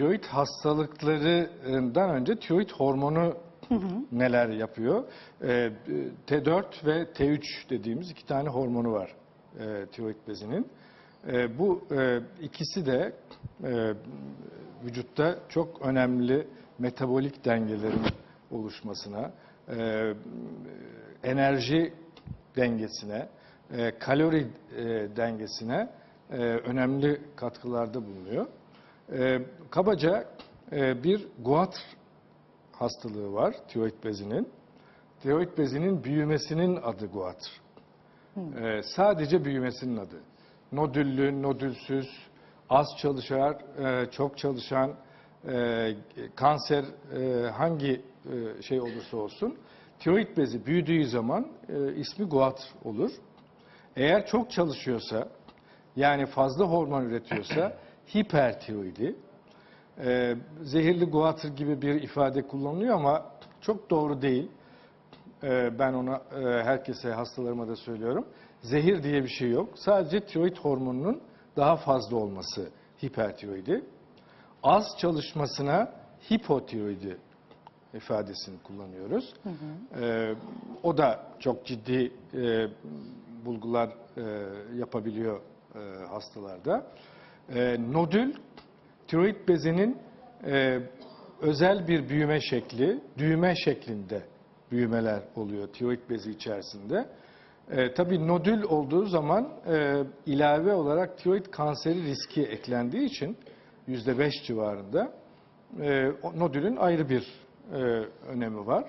tiroid hastalıklarından önce tiroid hormonu neler yapıyor? Ee, T4 ve T3 dediğimiz iki tane hormonu var e, tiroid bezinin. E, bu e, ikisi de e, vücutta çok önemli metabolik dengelerin oluşmasına, e, enerji dengesine, e, kalori e, dengesine e, önemli katkılarda bulunuyor. E, kabaca e, bir guatr hastalığı var tiroid bezinin. Tiroid bezinin büyümesinin adı guatr. E, sadece büyümesinin adı. Nodüllü, nodülsüz, az çalışan, e, çok çalışan, e, kanser e, hangi e, şey olursa olsun tiroid bezi büyüdüğü zaman e, ismi guatr olur. Eğer çok çalışıyorsa yani fazla hormon üretiyorsa hipertiroidi. E, zehirli guatr gibi bir ifade kullanılıyor ama çok doğru değil. E, ben ona e, herkese hastalarıma da söylüyorum. Zehir diye bir şey yok. Sadece tiroid hormonunun daha fazla olması hipertiroidi. Az çalışmasına hipotiroidi ifadesini kullanıyoruz. E, o da çok ciddi e, bulgular e, yapabiliyor e, hastalarda. E, nodül, tiroid bezinin e, özel bir büyüme şekli, düğme şeklinde büyümeler oluyor tiroid bezi içerisinde. E, tabii nodül olduğu zaman e, ilave olarak tiroid kanseri riski eklendiği için %5 civarında e, nodülün ayrı bir e, önemi var.